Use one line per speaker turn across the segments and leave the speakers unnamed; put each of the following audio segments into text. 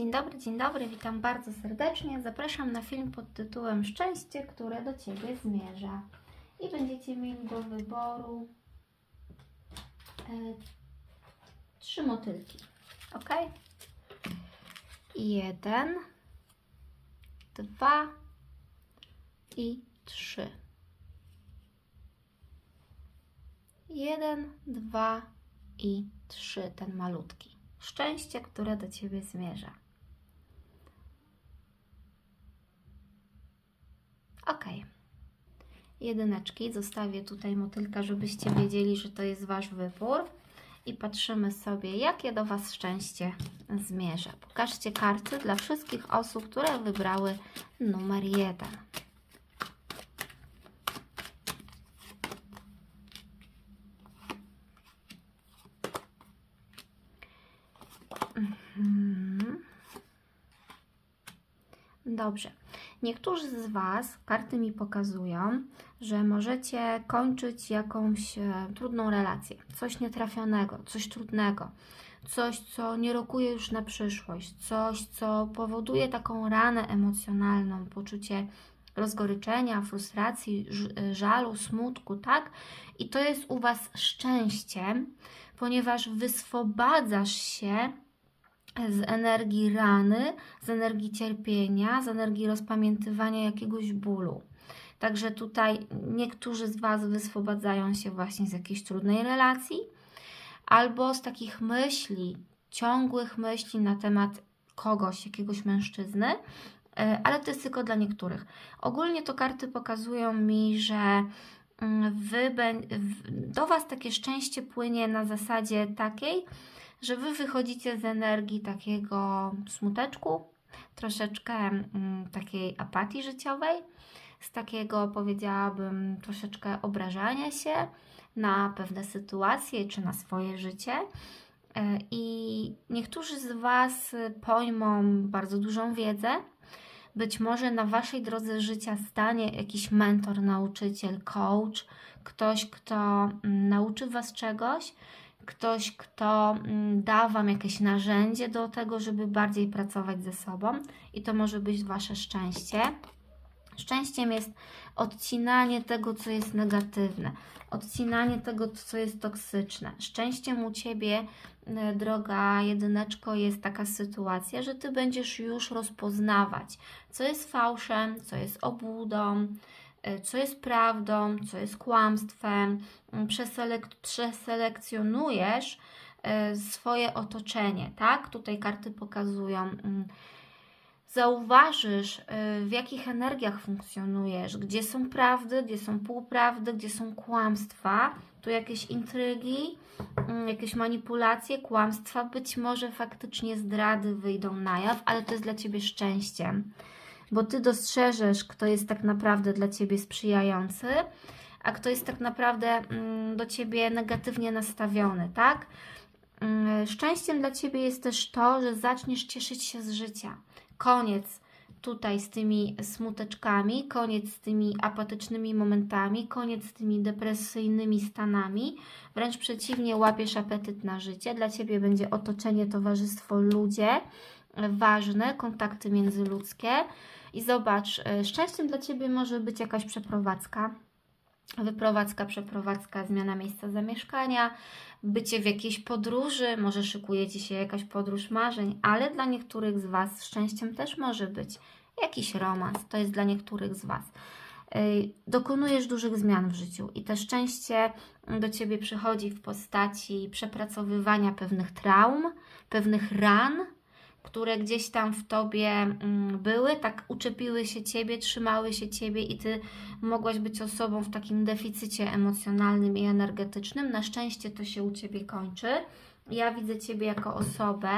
Dzień dobry, dzień dobry, witam bardzo serdecznie. Zapraszam na film pod tytułem Szczęście, które do Ciebie zmierza. I będziecie mieli do wyboru e, trzy motylki. Ok? Jeden, dwa i trzy. Jeden, dwa i trzy, ten malutki. Szczęście, które do Ciebie zmierza. Ok. Jedyneczki. Zostawię tutaj motylka, żebyście wiedzieli, że to jest Wasz wybór. I patrzymy sobie, jakie do Was szczęście zmierza. Pokażcie karty dla wszystkich osób, które wybrały numer jeden. Mhm. Dobrze. Niektórzy z Was, karty mi pokazują, że możecie kończyć jakąś e, trudną relację, coś nietrafionego, coś trudnego, coś, co nie rokuje już na przyszłość, coś, co powoduje taką ranę emocjonalną, poczucie rozgoryczenia, frustracji, e, żalu, smutku, tak? I to jest u Was szczęściem, ponieważ wyswobadzasz się z energii rany, z energii cierpienia, z energii rozpamiętywania jakiegoś bólu. Także tutaj niektórzy z Was wyswobadzają się właśnie z jakiejś trudnej relacji albo z takich myśli, ciągłych myśli na temat kogoś, jakiegoś mężczyzny, e, ale to jest tylko dla niektórych. Ogólnie to karty pokazują mi, że mm, wy, do Was takie szczęście płynie na zasadzie takiej, że Wy wychodzicie z energii takiego smuteczku, troszeczkę mm, takiej apatii życiowej, z takiego powiedziałabym troszeczkę obrażania się na pewne sytuacje czy na swoje życie. E, I niektórzy z Was pojmą bardzo dużą wiedzę. Być może na Waszej drodze życia stanie jakiś mentor, nauczyciel, coach, ktoś, kto mm, nauczy Was czegoś, ktoś, kto mm, da Wam jakieś narzędzie do tego, żeby bardziej pracować ze sobą i to może być Wasze szczęście. Szczęściem jest odcinanie tego, co jest negatywne, odcinanie tego, co jest toksyczne. Szczęściem u Ciebie, e, droga jedyneczko, jest taka sytuacja, że Ty będziesz już rozpoznawać, co jest fałszem, co jest obłudą, co jest prawdą, co jest kłamstwem. Mm, Przeselek- przeselekcjonujesz e, swoje otoczenie, tak? Tutaj karty pokazują. mm, Zauważysz, y, w jakich energiach funkcjonujesz, gdzie są prawdy, gdzie są półprawdy, gdzie są kłamstwa, tu jakieś intrygi, mm, jakieś manipulacje, kłamstwa, być może faktycznie zdrady wyjdą na jaw, ale to jest dla Ciebie szczęściem, bo Ty dostrzeżesz, kto jest tak naprawdę dla Ciebie sprzyjający, a kto jest tak naprawdę mm, do Ciebie negatywnie nastawiony, tak? Mm, Szczęściem dla Ciebie jest też to, że zaczniesz cieszyć się z życia. Koniec tutaj z tymi smuteczkami, koniec z tymi apatycznymi momentami, koniec z tymi depresyjnymi stanami. Wręcz przeciwnie, łapiesz apetyt na życie. Dla Ciebie będzie otoczenie, towarzystwo, ludzie ważne, kontakty międzyludzkie. I zobacz, y, szczęściem dla Ciebie może być jakaś przeprowadzka, wyprowadzka, przeprowadzka, zmiana miejsca zamieszkania, bycie w jakiejś podróży, może szykuje Ci się jakaś podróż marzeń, ale dla niektórych z Was szczęściem też może być jakiś romans, to jest dla niektórych z Was. Ej, Dokonujesz dużych zmian w życiu i to szczęście do Ciebie przychodzi w postaci przepracowywania pewnych traum, pewnych ran, które gdzieś tam w Tobie mm, były, tak uczepiły się Ciebie, trzymały się Ciebie i Ty mogłaś być osobą w takim deficycie emocjonalnym i energetycznym. Na szczęście to się u Ciebie kończy. Ja widzę Ciebie jako osobę,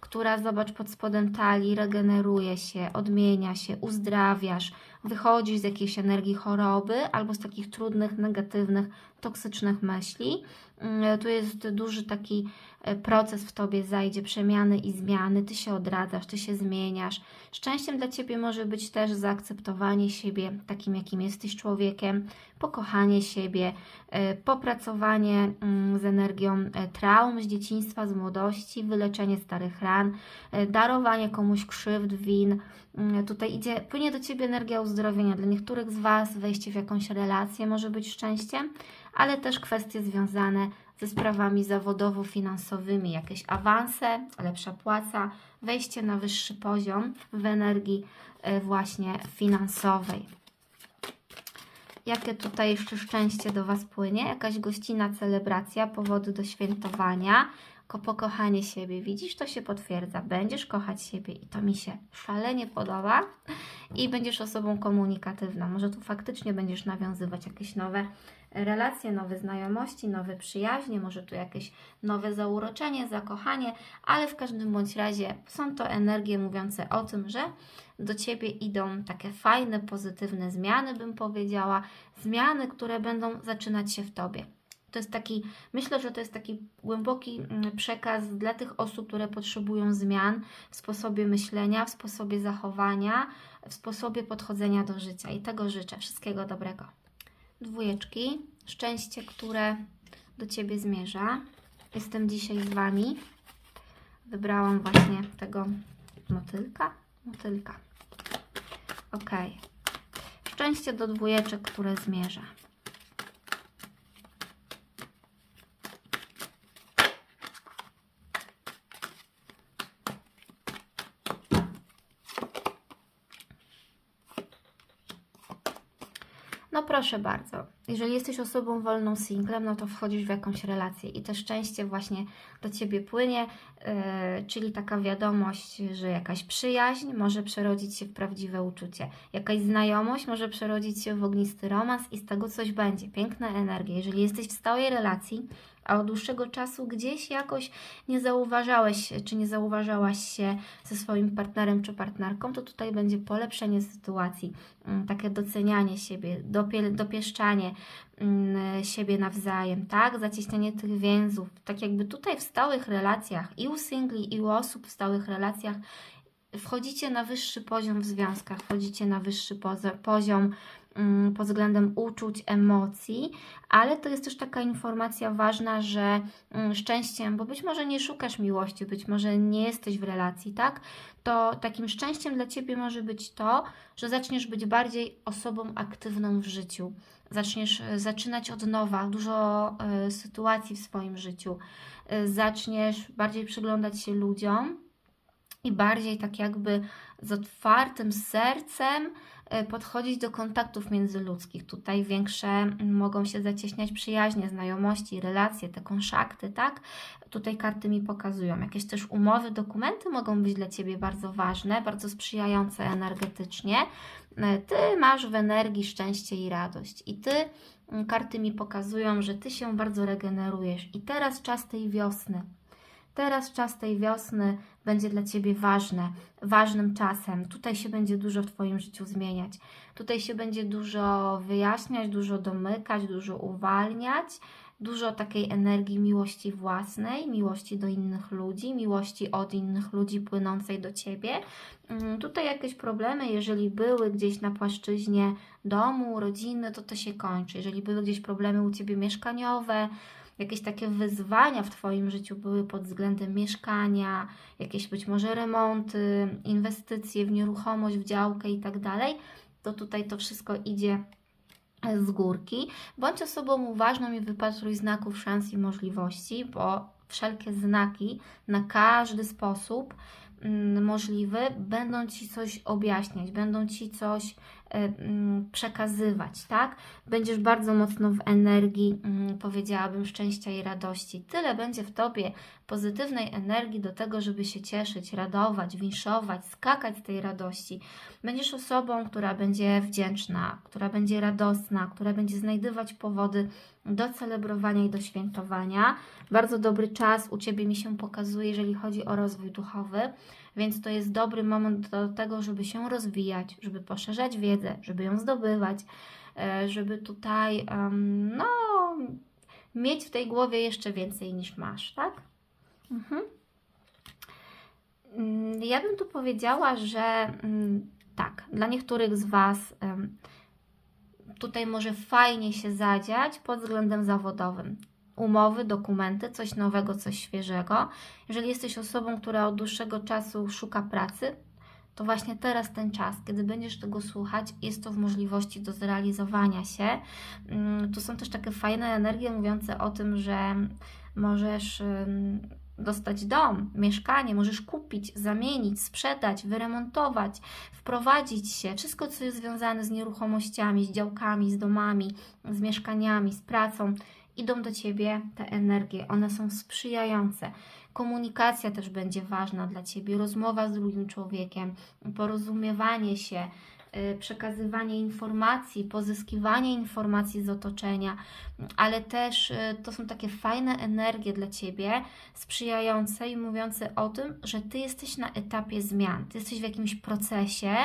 która, zobacz, pod spodem talii regeneruje się, odmienia się, uzdrawiasz, wychodzisz z jakiejś energii choroby albo z takich trudnych, negatywnych, toksycznych myśli. Mm, Tu jest duży taki proces w tobie, zajdzie przemiany i zmiany. Ty się odradzasz, ty się zmieniasz. Szczęściem dla ciebie może być też zaakceptowanie siebie takim, jakim jesteś człowiekiem, pokochanie siebie, e, popracowanie mm, z energią e, traum z dzieciństwa, z młodości, wyleczenie starych ran, e, darowanie komuś krzywd, win. Mm, Tutaj idzie, płynie do Ciebie energia uzdrowienia. Dla niektórych z Was wejście w jakąś relację może być szczęściem, ale też kwestie związane ze sprawami zawodowo-finansowymi, jakieś awanse, lepsza płaca, wejście na wyższy poziom w energii e, właśnie finansowej. Jakie tutaj jeszcze szczęście do Was płynie? Jakaś gościna, celebracja, powody do świętowania, ko pokochanie siebie. Widzisz, to się potwierdza. Będziesz kochać siebie i to mi się szalenie podoba. I będziesz osobą komunikatywną. Może tu faktycznie będziesz nawiązywać jakieś nowe relacje, nowe znajomości, nowe przyjaźnie, może tu jakieś nowe zauroczenie, zakochanie, ale w każdym bądź razie są to energie mówiące o tym, że do Ciebie idą takie fajne, pozytywne zmiany, bym powiedziała, zmiany, które będą zaczynać się w Tobie. To jest taki, myślę, że to jest taki głęboki mm, przekaz dla tych osób, które potrzebują zmian w sposobie myślenia, w sposobie zachowania, w sposobie podchodzenia do życia. I tego życzę. Wszystkiego dobrego. Dwójeczki, szczęście, które do Ciebie zmierza. Jestem dzisiaj z Wami. Wybrałam właśnie tego motylka. Motylka. Ok. Szczęście do dwójeczek, które zmierza. No proszę bardzo, jeżeli jesteś osobą wolną singlem, no to wchodzisz w jakąś relację i to szczęście właśnie do Ciebie płynie, yy, czyli taka wiadomość, że jakaś przyjaźń może przerodzić się w prawdziwe uczucie, jakaś znajomość może przerodzić się w ognisty romans i z tego coś będzie, piękna energia. Jeżeli jesteś w stałej relacji, a od dłuższego czasu gdzieś jakoś nie zauważałeś, czy nie zauważałaś się ze swoim partnerem czy partnerką, to tutaj będzie polepszenie sytuacji, mm, takie docenianie siebie, dopie, dopieszczanie mm, siebie nawzajem, tak? Zacieśnianie tych więzów. Tak jakby tutaj w stałych relacjach i u singli, i u osób w stałych relacjach wchodzicie na wyższy poziom w związkach, wchodzicie na wyższy poziom pod względem uczuć, emocji, ale to jest też taka informacja ważna, że mm, szczęściem, bo być może nie szukasz miłości, być może nie jesteś w relacji, tak? To takim szczęściem dla Ciebie może być to, że zaczniesz być bardziej osobą aktywną w życiu. Zaczniesz e, zaczynać od nowa, dużo e, sytuacji w swoim życiu. E, zaczniesz bardziej przyglądać się ludziom, i bardziej tak jakby z otwartym sercem podchodzić do kontaktów międzyludzkich. Tutaj większe mm, mogą się zacieśniać przyjaźnie, znajomości, relacje, te konszakty, tak? Tutaj karty mi pokazują. Jakieś też umowy, dokumenty mogą być dla Ciebie bardzo ważne, bardzo sprzyjające energetycznie. E, Ty masz w energii szczęście i radość i Ty mm, karty mi pokazują, że Ty się bardzo regenerujesz i teraz czas tej wiosny. Teraz czas tej wiosny będzie dla Ciebie ważne, ważnym czasem. Tutaj się będzie dużo w Twoim życiu zmieniać. Tutaj się będzie dużo wyjaśniać, dużo domykać, dużo uwalniać. Dużo takiej energii miłości własnej, miłości do innych ludzi, miłości od innych ludzi płynącej do Ciebie. Mm, Tutaj jakieś problemy, jeżeli były gdzieś na płaszczyźnie domu, rodziny, to to się kończy. Jeżeli były gdzieś problemy u Ciebie mieszkaniowe, jakieś takie wyzwania w Twoim życiu były pod względem mieszkania, jakieś być może remonty, inwestycje w nieruchomość, w działkę i tak dalej, to tutaj to wszystko idzie z górki. Bądź osobą uważną i wypatruj znaków szans i możliwości, bo wszelkie znaki na każdy sposób mm, możliwy będą Ci coś objaśniać, będą Ci coś przekazywać, tak? Będziesz bardzo mocno w energii, mm, powiedziałabym, szczęścia i radości. Tyle będzie w Tobie pozytywnej energii do tego, żeby się cieszyć, radować, winszować, skakać z tej radości. Będziesz osobą, która będzie wdzięczna, która będzie radosna, która będzie znajdywać powody do celebrowania i do świętowania. Bardzo dobry czas u Ciebie mi się pokazuje, jeżeli chodzi o rozwój duchowy, więc to jest dobry moment do tego, żeby się rozwijać, żeby poszerzać wiedzę, żeby ją zdobywać, e, żeby tutaj, no, mieć w tej głowie jeszcze więcej niż masz, tak? Mhm. Mm, Ja bym tu powiedziała, że mm, tak, dla niektórych z Was tutaj może fajnie się zadziać pod względem zawodowym. Umowy, dokumenty, coś nowego, coś świeżego. Jeżeli jesteś osobą, która od dłuższego czasu szuka pracy, to właśnie teraz ten czas, kiedy będziesz tego słuchać, jest to w możliwości do zrealizowania się. Mm, Tu są też takie fajne energie mówiące o tym, że możesz dostać dom, mieszkanie, możesz kupić, zamienić, sprzedać, wyremontować, wprowadzić się. Wszystko, co jest związane z nieruchomościami, z działkami, z domami, z mieszkaniami, z pracą, idą do Ciebie te energie. One są sprzyjające. Komunikacja też będzie ważna dla Ciebie, rozmowa z drugim człowiekiem, porozumiewanie się, y, przekazywanie informacji, pozyskiwanie informacji z otoczenia, ale też y, to są takie fajne energie dla Ciebie, sprzyjające i mówiące o tym, że Ty jesteś na etapie zmian, Ty jesteś w jakimś procesie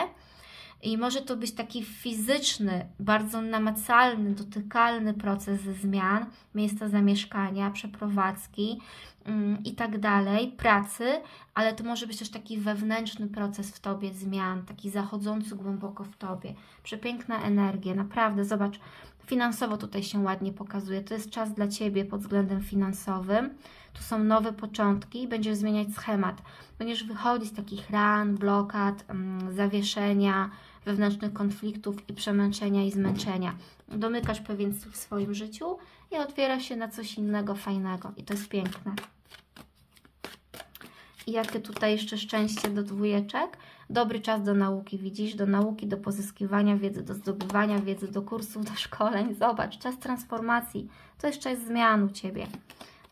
i może to być taki fizyczny, bardzo namacalny, dotykalny proces zmian, miejsca zamieszkania, przeprowadzki mm, i tak dalej, pracy, ale to może być też taki wewnętrzny proces w Tobie zmian, taki zachodzący głęboko w Tobie. Przepiękna energia, naprawdę, zobacz, finansowo tutaj się ładnie pokazuje. To jest czas dla Ciebie pod względem finansowym. Tu są nowe początki, będziesz zmieniać schemat. Będziesz wychodzić z takich ran, blokad, mm, zawieszenia, wewnętrznych konfliktów i przemęczenia i zmęczenia. Domykasz pewien w swoim życiu i otwiera się na coś innego, fajnego. I to jest piękne. I jakie tutaj jeszcze szczęście do dwójeczek? Dobry czas do nauki, widzisz? Do nauki, do pozyskiwania wiedzy, do zdobywania wiedzy, do kursów, do szkoleń. Zobacz, czas transformacji. To jest czas zmian u Ciebie.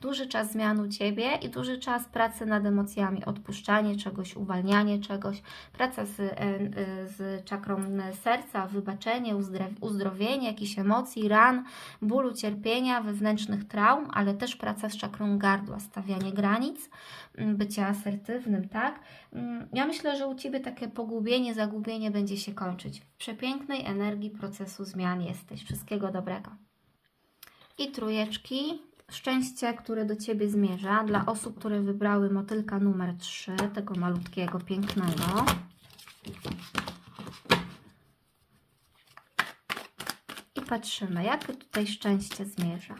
Duży czas zmian u Ciebie i duży czas pracy nad emocjami, odpuszczanie czegoś, uwalnianie czegoś, praca z, e, e, z czakrą serca, wybaczenie, uzdrow- uzdrowienie jakichś emocji, ran, bólu, cierpienia, wewnętrznych traum, ale też praca z czakrą gardła, stawianie granic, m, bycie asertywnym, tak? Mm, Ja myślę, że u Ciebie takie pogubienie, zagubienie będzie się kończyć. W przepięknej energii procesu zmian jesteś. Wszystkiego dobrego. I trójeczki. Szczęście, które do Ciebie zmierza dla osób, które wybrały motylka numer 3, tego malutkiego, pięknego. I patrzymy, jakie tutaj szczęście zmierza.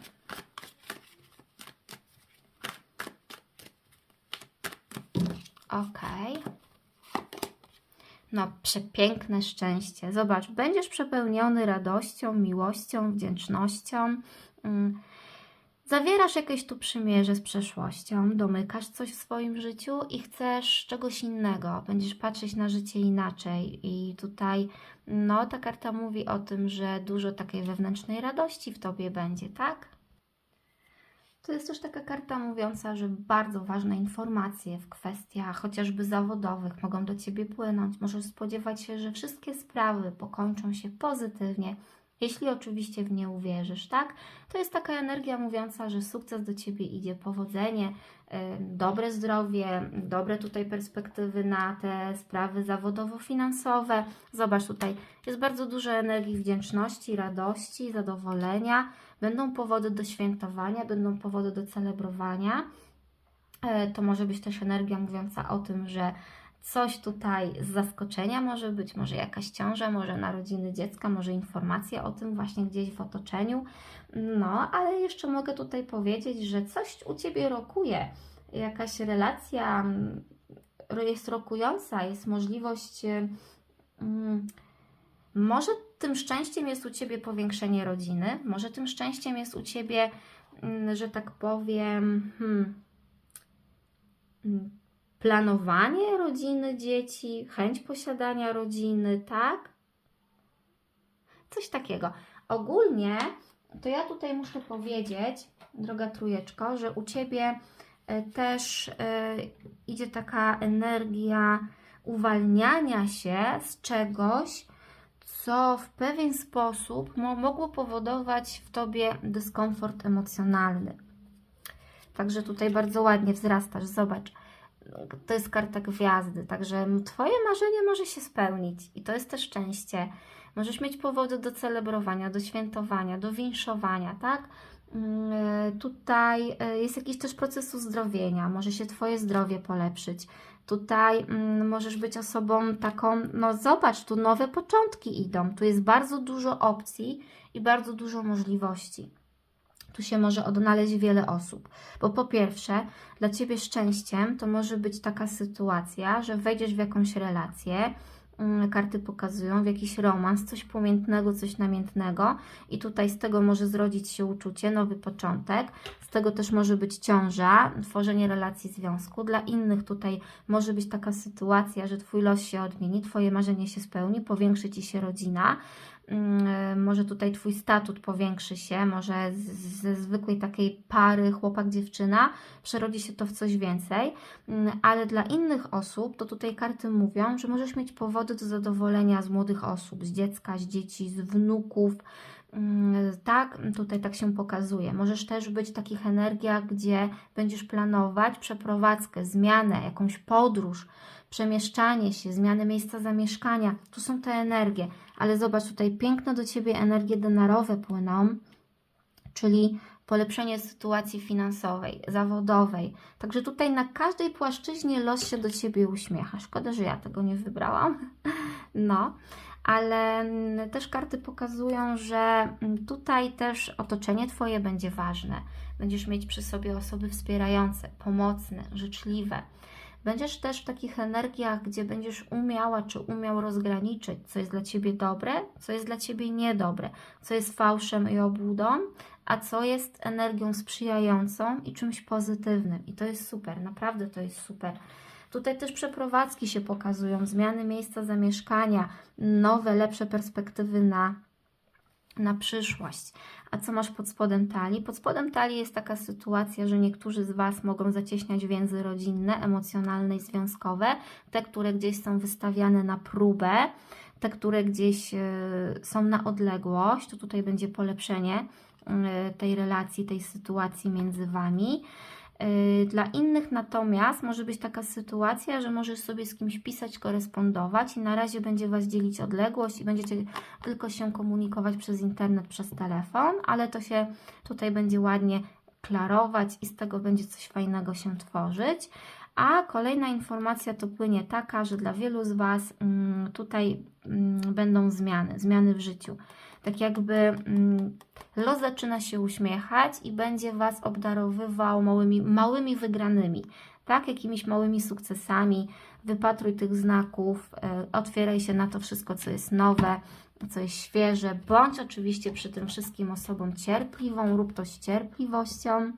Ok. No, przepiękne szczęście. Zobacz, będziesz przepełniony radością, miłością, wdzięcznością. Mm. Zawierasz jakieś tu przymierze z przeszłością, domykasz coś w swoim życiu i chcesz czegoś innego. Będziesz patrzeć na życie inaczej. I tutaj, no, ta karta mówi o tym, że dużo takiej wewnętrznej radości w tobie będzie, tak? To jest też taka karta mówiąca, że bardzo ważne informacje w kwestiach chociażby zawodowych mogą do Ciebie płynąć. Możesz spodziewać się, że wszystkie sprawy pokończą się pozytywnie, jeśli oczywiście w nie uwierzysz, tak? To jest taka energia mówiąca, że sukces do Ciebie idzie, powodzenie, y, dobre zdrowie, dobre tutaj perspektywy na te sprawy zawodowo-finansowe. Zobacz tutaj, jest bardzo dużo energii wdzięczności, radości, zadowolenia. Będą powody do świętowania, będą powody do celebrowania. E, To może być też energia mówiąca o tym, że coś tutaj z zaskoczenia może być, może jakaś ciąża, może narodziny dziecka, może informacja o tym właśnie gdzieś w otoczeniu. No, ale jeszcze mogę tutaj powiedzieć, że coś u Ciebie rokuje, jakaś relacja mm, jest rokująca, jest możliwość. mm, Może tym szczęściem jest u Ciebie powiększenie rodziny, może tym szczęściem jest u Ciebie, mm, że tak powiem, hmm, mm, planowanie rodziny dzieci, chęć posiadania rodziny, tak? Coś takiego. Ogólnie to ja tutaj muszę powiedzieć, droga trójeczko, że u Ciebie e, też e, idzie taka energia uwalniania się z czegoś, co w pewien sposób mo- mogło powodować w tobie dyskomfort emocjonalny. Także tutaj bardzo ładnie wzrastasz. Zobacz, to jest karta gwiazdy, także Twoje marzenie może się spełnić i to jest też szczęście. Możesz mieć powody do celebrowania, do świętowania, do winszowania, tak? Mm, Tutaj e, jest jakiś też proces uzdrowienia, może się Twoje zdrowie polepszyć. Tutaj mm, możesz być osobą taką, no zobacz, tu nowe początki idą, tu jest bardzo dużo opcji i bardzo dużo możliwości. Tu się może odnaleźć wiele osób, bo po pierwsze, dla Ciebie szczęściem to może być taka sytuacja, że wejdziesz w jakąś relację, mm, karty pokazują, w jakiś romans, coś płomiętnego, coś namiętnego i tutaj z tego może zrodzić się uczucie, nowy początek, z tego też może być ciąża, tworzenie relacji związku. Dla innych tutaj może być taka sytuacja, że Twój los się odmieni, Twoje marzenie się spełni, powiększy Ci się rodzina, może tutaj Twój statut powiększy się, może ze zwykłej takiej pary chłopak-dziewczyna przerodzi się to w coś więcej, Mm, ale dla innych osób to tutaj karty mówią, że możesz mieć powody do zadowolenia z młodych osób, z dziecka, z dzieci, z wnuków. Mm, Tak, tutaj tak się pokazuje. Możesz też być w takich energiach, gdzie będziesz planować przeprowadzkę, zmianę, jakąś podróż, przemieszczanie się, zmianę miejsca zamieszkania. Tu są te energie, ale zobacz, tutaj piękne do Ciebie energie denarowe płyną, czyli polepszenie sytuacji finansowej, zawodowej. Także tutaj na każdej płaszczyźnie los się do Ciebie uśmiecha. Szkoda, że ja tego nie wybrałam. No, ale mm, też karty pokazują, że mm, tutaj też otoczenie Twoje będzie ważne. Będziesz mieć przy sobie osoby wspierające, pomocne, życzliwe. Będziesz też w takich energiach, gdzie będziesz umiała czy umiał rozgraniczyć, co jest dla Ciebie dobre, co jest dla Ciebie niedobre, co jest fałszem i obłudą, a co jest energią sprzyjającą i czymś pozytywnym. I to jest super, naprawdę to jest super. Tutaj też przeprowadzki się pokazują, zmiany miejsca zamieszkania, nowe, lepsze perspektywy na, na przyszłość. A co masz pod spodem talii? Pod spodem talii jest taka sytuacja, że niektórzy z Was mogą zacieśniać więzy rodzinne, emocjonalne i związkowe, te, które gdzieś są wystawiane na próbę, te, które gdzieś y, są na odległość, to tutaj będzie polepszenie y, tej relacji, tej sytuacji między Wami. Y, Dla innych natomiast może być taka sytuacja, że możesz sobie z kimś pisać, korespondować i na razie będzie Was dzielić odległość i będziecie tylko się komunikować przez internet, przez telefon, ale to się tutaj będzie ładnie klarować i z tego będzie coś fajnego się tworzyć. A kolejna informacja to płynie taka, że dla wielu z Was mm, tutaj mm, będą zmiany, zmiany w życiu. Tak jakby mm, los zaczyna się uśmiechać i będzie Was obdarowywał małymi, małymi wygranymi, tak? Jakimiś małymi sukcesami. Wypatruj tych znaków, e, otwieraj się na to wszystko, co jest nowe, co jest świeże. Bądź oczywiście przy tym wszystkim osobą cierpliwą, rób to z cierpliwością,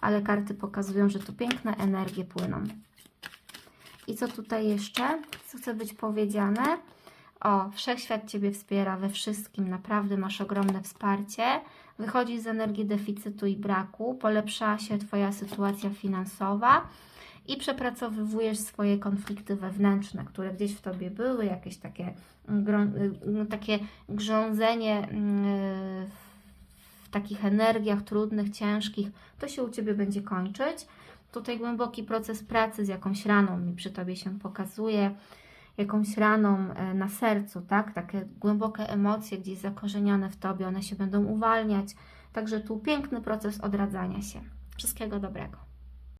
ale karty pokazują, że tu piękne energie płyną. I co tutaj jeszcze? Co chce być powiedziane? O, wszechświat Ciebie wspiera we wszystkim, naprawdę masz ogromne wsparcie. Wychodzisz z energii deficytu i braku, polepsza się Twoja sytuacja finansowa i przepracowywujesz swoje konflikty wewnętrzne, które gdzieś w Tobie były, jakieś takie, grą- y, takie grządzenie y, w takich energiach trudnych, ciężkich, to się u Ciebie będzie kończyć. Tutaj głęboki proces pracy z jakąś raną mi przy Tobie się pokazuje jakąś raną e, na sercu, tak? Takie głębokie emocje gdzieś zakorzenione w tobie, one się będą uwalniać. Także tu piękny proces odradzania się. Wszystkiego dobrego.